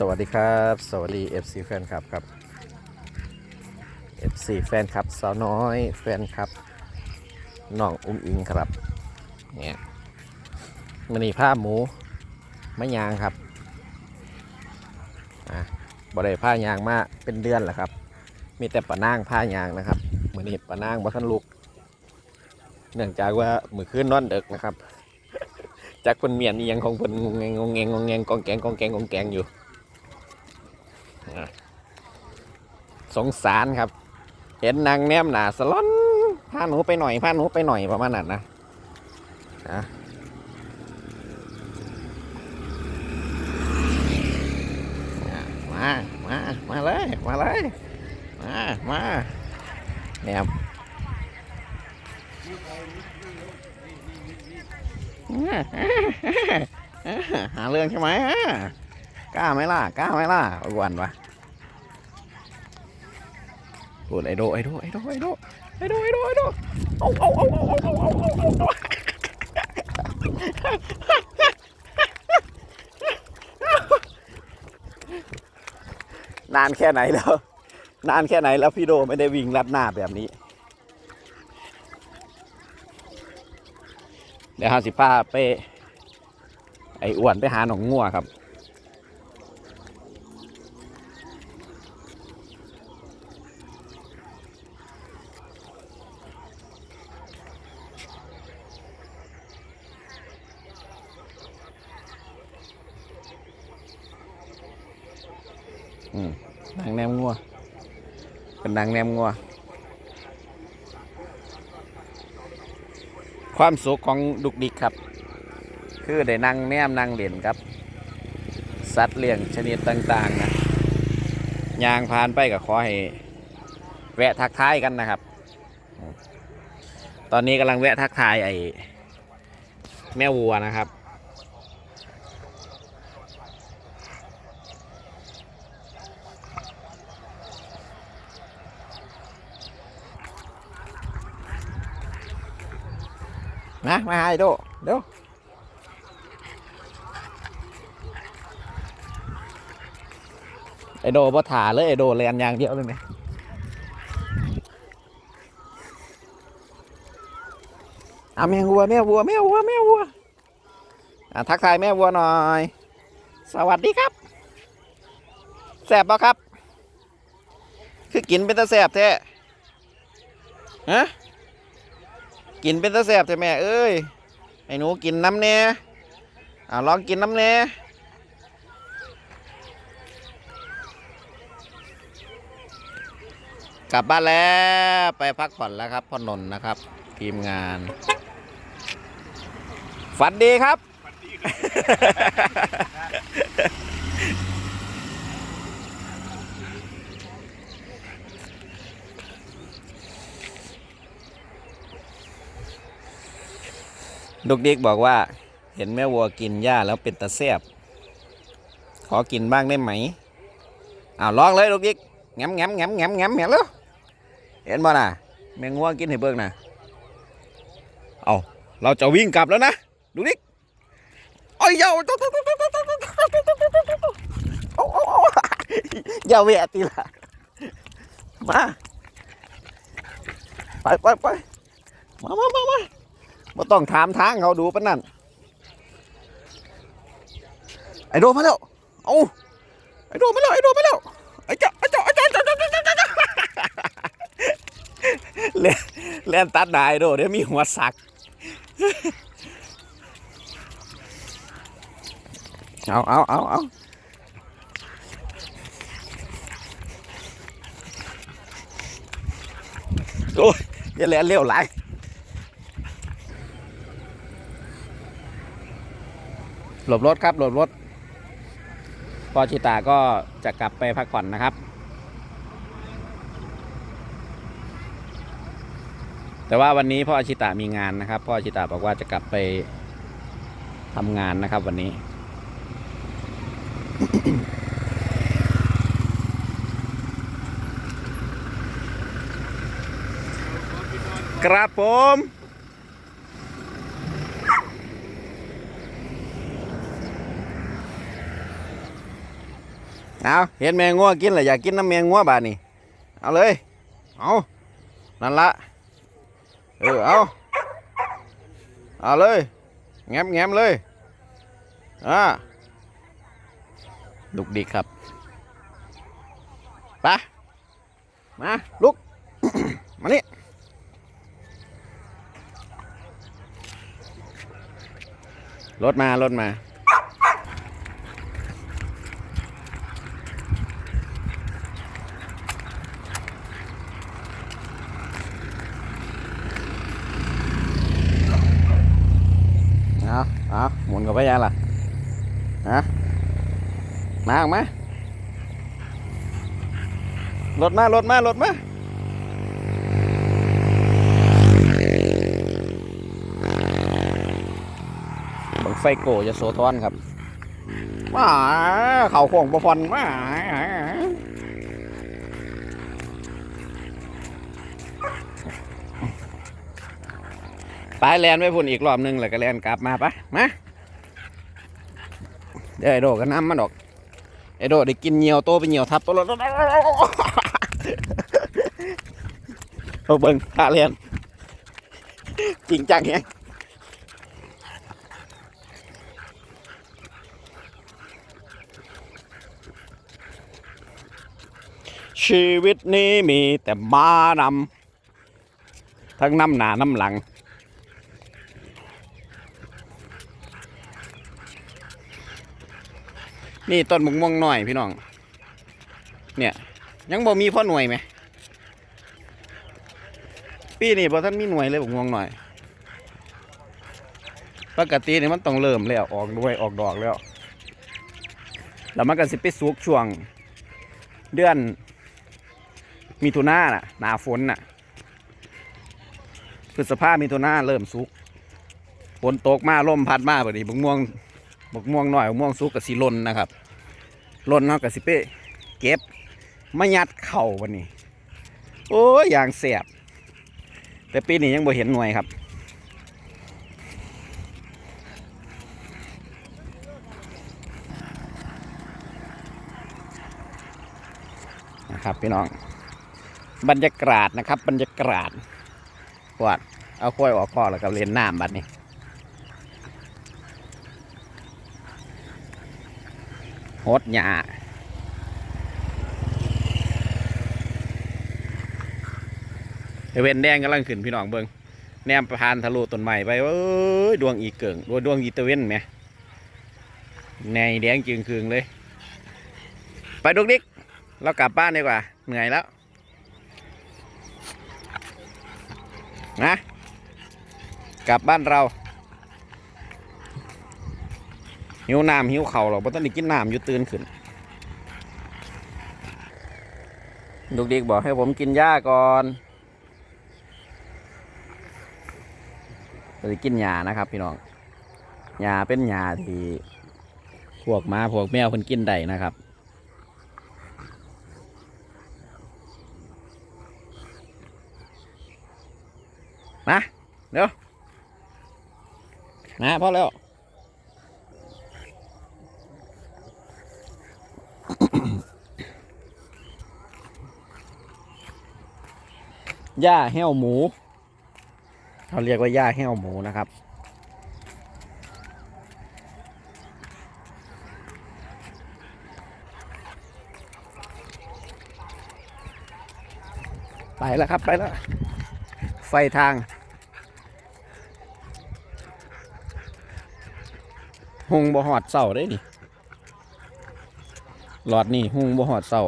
สวัสดีครับ สวัสดี FC แฟนคลับครับ FC แฟนคลับสาวน้อยแฟนคลับน้องอุ้มอิงครับเนี่ยมันนี่ผ้าหมูไม่ยางครับอะบ่ได้ผ้ายางมาเป็นเดือนแหละครับ มีแต่ปะนางผ้ายางนะครับมือนี้ปะนางบ่ทันลุก เนื่องจากว่ามือคืนนอนดึกนะครับจากคนเมียนี่ยังของคนงงแงงงงแงงงงแงงกองแกงกองแกงกองแกงอยู่ สงสารครับ เห็นนางแนมหนาสลอนพาหนูไปหน่อยพาหนูไปหน่อยประมาณนั้นนะนะอะมามามาเลย มาเลย มามาแนมหาเรื่องใช่ไหมฮะ กล้าไหมล่ะกล้าไหมล่ะอ้วนปะพูดไอโดไอโดไอโดไอโดไอโดไอโดไอโดเอาเอาเอาเอาเอาเอาเอาเอาเอานานแค่ไหนแล้ว นานแค่ไหนแล้วพี่โดไม่ได้วิ่งลัดหน้าแบบนี้ เดี๋ยวห้าสิบป้าไปไออ้วนไปหาหนองงัวครับ นางแนมงัว เป็นนางแนมงัว ความสุขของดุกดิกครับ คือได้นั่งแนมนั่งเล่นครับ สัตว์เลี้ยงชนิดต่างๆนะยางผ่านไปก็ขอให้แวะทักทายกันนะครับ ตอนนี้กำลังแวะทักทายไอ้แม่วัวนะครับ มาหาไอ้โดเดี๋ยวไอโดบ่ถาเลยไอโดเรียนยางเดียวเลยเนี่ยอะแม่วัวแม่วัวแม่วัวแม่วัวอะทักทายแม่วัวหน่อย สวัสดีครับแสบปะครับ คือกินเป็นตาแสบแท้ฮะ กินเป็นตาแสบใช่แม่เอ้ยไอ้หนูกินน้ำเน่อ่าลองกินน้ำเน่กลับบ้านแล้วไปพักผ่อนแล้วครับพ่อนนท์นะครับ ทีมงาน ฝันดีครับดุ ลูกดิกบอกว่า เห็นแม่วัวกินหญ้าแล้วเป็นตะแซบขอกินบ้างได้ไหมอ้าวลองเลยดุกดิกแง้มแง้มแง้มแง้มแง้มเห็นแล้วเห็นบ่น่ะ แมงวัวกินให้เบิ่งน่ะเอาเราจะวิ่งกลับแล้วนะดุกดิกโอ้ยเยาโอ้โอ้โอ้อย่าเวะตีละมา ไปไปไปมามามามา ม่ต้องถามทางเขาดูปะนั่น ไอโดมาแล้ว เอาไอโดมาแล้ว ไอโดมาแล้ว ไอเจ้าไอเจ้าไอเจ้าไอ้เจ้าไอ้เจ้าไอ้เจ้าไอ้เจ้าเล่นเล่นตัดได้โดเดี๋ยวมีหัวสัก เอาเอาเอาเอาโอ้ยอย่าเล่นเร็วไหลาย หลบรถครับหลบรถพอชิตาก็จะกลับไปพักผ่อนนะครับ แต่ว่าวันนี้พ่ออาชิตามีงานนะครับ พ่ออาชิตาบอกว่าจะกลับไปทำงานนะครับวันนี้ ครับผม เอาเห็นแมงงัวกินเหรออยากกินน้ำแมงงัวบาดนี่เอาเลย เอานั่นละเออเอาเอาเลยแง้มแง้มเลยอ่าลุกดิกครับไปมาลุก มานี่รถมารถมา เอาหมุนกับไปยังล่ะฮะมาออกมารถมารถมารถมาบังไฟโกจะโซทอนครับว้าเข่าโค้งประฟอนว้า ไปแลนไว้พุ่นอีกรอบหนึงแล้วก็แลนกลับมาปะมาเดี๋ยวไอโดก็น้ำมันดอกไอโดได้กินเหนียวโตไปเหนียวทับตัวรถเอาเบิ่งท่าเรียนจริงจังเนี่ยชีวิตนี้มีแต่มานำทั้งน้ำหนาน้ำหลัง นี่ต้นมะม่วงหน่อยพี่น้อง เนี่ย ยังบ่มีพ่อหน่วยไหม ปีนี้บ่ท่านมีหน่วยเลยมะม่วงหน่อย ปกตินี่มันต้องเริ่มแล้วออกด้วยออกดอกแล้ว แล้วมันก็สิไปสุกช่วง เดือน มีตุนาน่ะ หนาฝนน่ะพฤษภามีตุนาเริ่มสุกฝนตกมาลมพัดมาแบบนี้บกม่วง บกม่วงหน่อยบกม่วงสุกกับสีลนนะครับลนเนาะกับสิเป้เก็บมายัดเข่าวันนี้ โอ้ยอย่างแสบแต่ปีนี้ยังบ่เห็นหน่วยครับนะครับพี่น้อง บรรยากาศนะครับ บรรยากาศวัดเอาค่อยออกคอแล้วก็เล่นน้ำบัดนี้ หดหยาเวนแดงกำลังขึ้นพี่น้องเบิงแนมผ่านทะลุต้นไม้ไปเอ้ยดวงอีเกิงดวงดวงอีตะเวนไหมในแดงจึงคืงเลย ไปดุกดิกเรากลับบ้านดีกว่า เหนื่อยแล้วนะกลับบ้านเรา หิวน้ำหิวเข่าหรอกเพราะตอนนี้กินน้ำอยู่ตื่นขึ้นลูกเดิกบอกให้ผมกินหญ้าก่อนจะกินหญ้านะครับพี่น้องหญ้าเป็นหญ้าที่พวกมาพวกแมวเพิ่นกินได้นะครับมาเดี๋ยวมาพอแล้ว หญ้าแห้วหมูเขาเรียกว่าหญ้าแห้วหมูนะครับ ไปแล้วครับไปแล้ว ไฟทางหงบ่หอดเสาได้นี่หลอดนี่หงบ่หอดเสา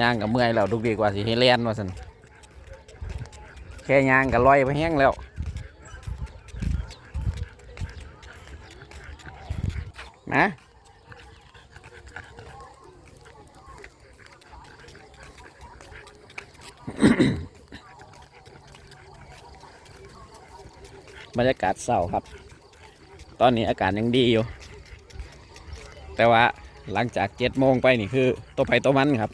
ย่างกับเมื่อยแล้วดุกดีกว่าสิให้เลียนว่าสันแค่ย่างกับลอยไปแห้งแล้วนะบรรยากาศเศร้าครับ ตอนนี้อากาศยังดีอยู่ แต่ว่าหลังจากเจ็ดโมงไปนี่คือตัวไปตัวมันครับ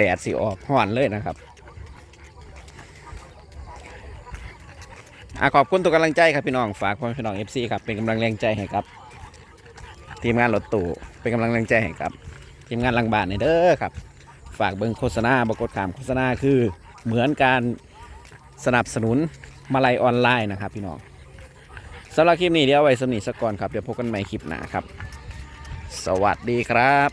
แดดสิออกห่อนเลยนะครับอขอบคุณทุกกำลังใจครับพี่น้องฝากพ่อพี่น้อง FC ครับเป็นกำลังแรงใจให้ครับ ทีมงานรถตู้เป็นกำลังแรงใจให้ครับ ทีมงานลังบานนี่เด้อครับ ฝากเบิ่งโฆษณาบกดขามโฆษณาคือเหมือนการสนับสนุนมาลัยออนไลน์นะครับ พี่น้องสำหรับคลิปนี้เดี๋ยวไว้สำนีสักก่อนครับเดี๋ยวพบกันใหม่คลิปหน้าครับ สวัสดีครับ